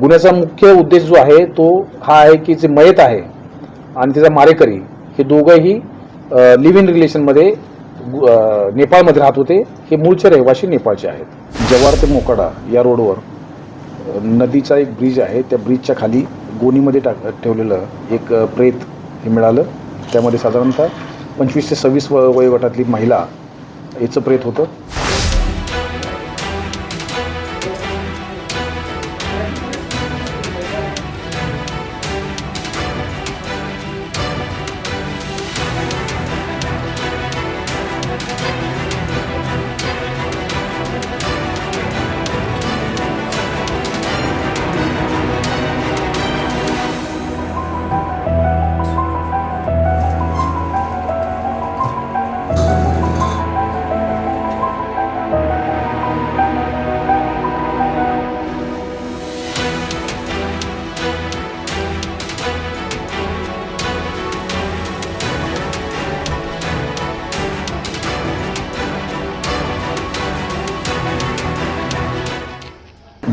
गुन्ह्याचा मुख्य उद्देश जो आहे तो हा आहे की जे मयत आहे आणि त्याचा मारेकरी हे दोघंही लिव्ह इन रिलेशनमध्ये नेपाळमध्ये राहत होते. हे मूळचे रहिवासी नेपाळचे आहेत. जव्हार ते मोकाडा या रोडवर नदीचा एक ब्रिज आहे. त्या ब्रिजच्या खाली गोणीमध्ये टाक ठेवलेलं एक प्रेत हे मिळालं. त्यामध्ये साधारणतः पंचवीस ते सव्वीस व वयोगटातली महिला याचं प्रेत होतं.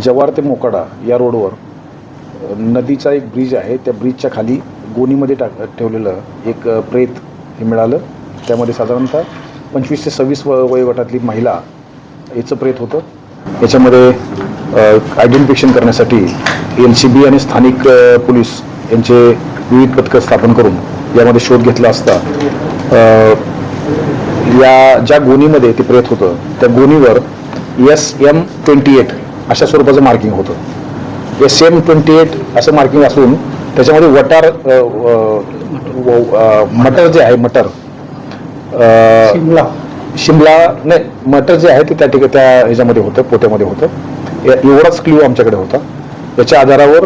जव्हार ते मोकाडा या रोडवर नदीचा एक ब्रिज आहे त्या ब्रिजच्या खाली गोणीमध्ये टाक ठेवलेलं एक प्रेत हे मिळालं. त्यामध्ये साधारणतः पंचवीस ते सव्वीस व वयोगटातली महिला याचं प्रेत होतं. याच्यामध्ये आयडेंटिफिकेशन करण्यासाठी एल सी बी आणि स्थानिक पोलीस यांचे विविध पथकं स्थापन करून यामध्ये शोध घेतला असता या ज्या गोणीमध्ये ते प्रेत होतं त्या गोणीवर एस एम ट्वेंटी एट अशा स्वरूपाचं मार्किंग होतं. एस एम ट्वेंटी एट असं मार्किंग असून त्याच्यामध्ये वटार मटर जे आहे मटर शिमला. शिमला नाही मटर जे आहे ते त्या ठिकाणी त्या ह्याच्यामध्ये होतं पोत्यामध्ये होतं. या- एवढाच क्ल्यू आमच्याकडे होता. याच्या आधारावर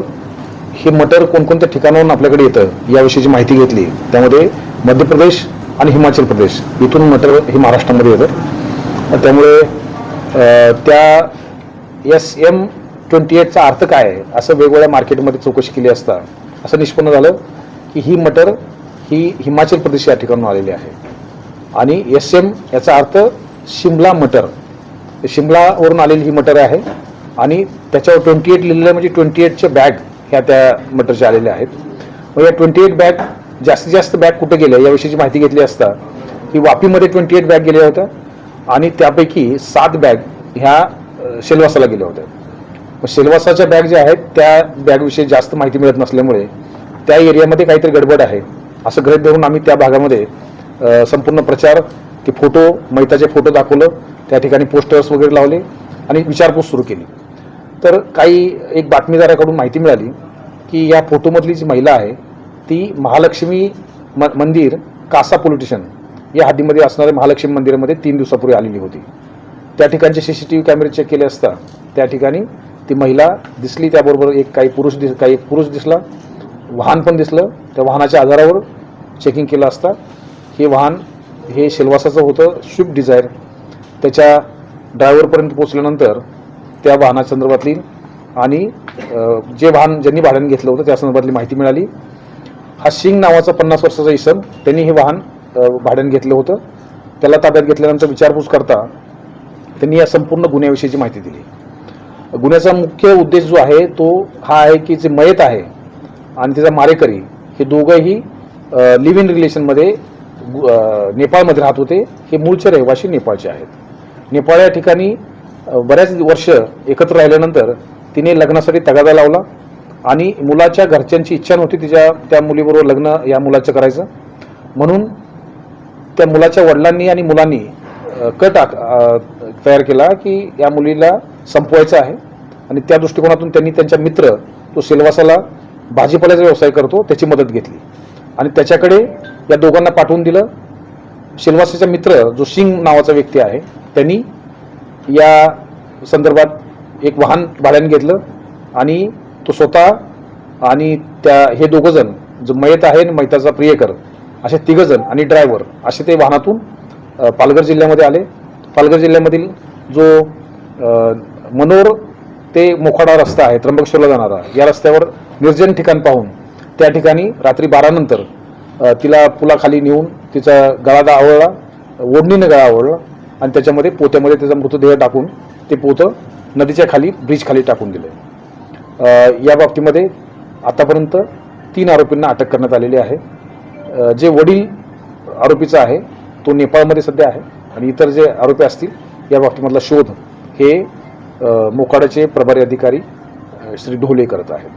हे मटर कोणकोणत्या ठिकाणाहून आपल्याकडे येतं याविषयीची माहिती घेतली त्यामध्ये मध्य प्रदेश आणि हिमाचल प्रदेश इथून मटर हे महाराष्ट्रामध्ये येतं त्यामुळे त्या एस एम ट्वेंटी एटचा अर्थ काय आहे? असं वेगवेगळ्या मार्केटमध्ये चौकशी केली असता असं निष्पन्न झालं की ही मटर ही हिमाचल प्रदेश या ठिकाणून आलेली आहे. आणि एस एम याचा अर्थ शिमला मटर. शिमलावरून आलेली ही मटर आहे आणि त्याच्यावर ट्वेंटी एट लिहिलेलं म्हणजे ट्वेंटी एटच्या बॅग ह्या त्या मटरच्या आलेल्या आहेत. मग या ट्वेंटी एट बॅग जास्तीत जास्त बॅग कुठे गेल्या याविषयीची माहिती घेतली असता की वापीमध्ये ट्वेंटी एट बॅग गेल्या होत्या आणि त्यापैकी सात बॅग ह्या शेलवासाला गेल्या होत्या मग शेलवासाच्या बॅग ज्या आहेत त्या बॅगविषयी जास्त माहिती मिळत नसल्यामुळे त्या एरियामध्ये काहीतरी गडबड आहे. असं गृहित धरून आम्ही त्या भागामध्ये संपूर्ण प्रचार ते फोटो मैताचे फोटो दाखवलं त्या ठिकाणी पोस्टर्स वगैरे लावले आणि विचारपूस सुरू केली. तर काही एक बातमीदाराकडून माहिती मिळाली की या फोटोमधली जी महिला आहे ती महालक्ष्मी म मंदिर कासा पोलिटिशन या हद्दीमध्ये असणाऱ्या महालक्ष्मी मंदिरामध्ये तीन दिवसापूर्वी आलेली होती. त्या ठिकाणचे सी सी टी व्ही कॅमेरे चेक केले असता त्या ठिकाणी ती महिला दिसली त्याबरोबर एक काही पुरुष दिस काही एक पुरुष दिसला वाहन पण दिसलं त्या वाहनाच्या आधारावर चेकिंग केलं असता. हे वाहन हे शेलवासाचं होतं स्विफ्ट डिझायर त्याच्या ड्रायव्हरपर्यंत पोचल्यानंतर त्या वाहनासंदर्भातली आणि जे वाहन ज्यांनी भाड्याने घेतलं होतं त्या संदर्भातली माहिती मिळाली. हा सिंग नावाचा पन्नास वर्षाचा इसम त्यांनी हे वाहन भाड्याने घेतलं होतं. त्याला ताब्यात घेतल्यानंतर विचारपूस करता त्यांनी या संपूर्ण गुन्ह्याविषयीची माहिती दिली. गुन्ह्याचा मुख्य उद्देश जो आहे तो हा आहे की जे मयत आहे आणि त्याचा मारेकरी हे दोघंही लिव्ह इन रिलेशनमध्ये गु- नेपाळमध्ये राहत होते. हे मूळचे रहिवासी नेपाळचे आहेत. नेपाळ या ठिकाणी बऱ्याच वर्ष एकत्र राहिल्यानंतर तिने लग्नासाठी तगादा लावला आणि मुलाच्या घरच्यांची इच्छा नव्हती तिच्या त्या मुलीबरोबर लग्न या मुलाचं करायचं. म्हणून त्या मुलाच्या वडिलांनी आणि मुलांनी कट आक- तयार केला की या मुलीला संपवायचं आहे. आणि त्या दृष्टिकोनातून त्यांनी त्यांचा मित्र तो सिल्वासाला भाजीपाल्याचा व्यवसाय करतो त्याची मदत घेतली. आणि त्याच्याकडे या दोघांना पाठवून दिलं. सिल्वासाचा मित्र जो सिंग नावाचा व्यक्ती आहे त्यांनी या संदर्भात एक वाहन भाड्याने घेतलं. आणि तो स्वतः आणि त्या हे दोघंजण जो मयत आहे आणि मैताचा प्रियकर असे तिघंजण आणि ड्रायव्हर असे ते वाहनातून पालघर जिल्ह्यामध्ये आले. पालघर जिल्ह्यामधील जो मनोर ते मोखाडा रस्ता आहे त्र्यंबकेश्वरला जाणारा या रस्त्यावर निर्जन ठिकाण पाहून त्या ठिकाणी रात्री बारानंतर तिला पुलाखाली नेऊन तिचा गळा आवळला ओढणीनं गळा आवळला आणि त्याच्यामध्ये पोत्यामध्ये त्याचा मृतदेह टाकून ते पोतं नदीच्या खाली ब्रिजखाली टाकून दिलं. या बाबतीमध्ये आतापर्यंत तीन आरोपींना अटक करण्यात आलेली आहे. जे वडील आरोपीचा आहे तो नेपाळमध्ये सध्या आहे. आणि इतर जे आरोपी असतील या बाबतीमधला शोध हे अ, मोकाडाचे प्रभारी अधिकारी श्री ढोले करत आहेत.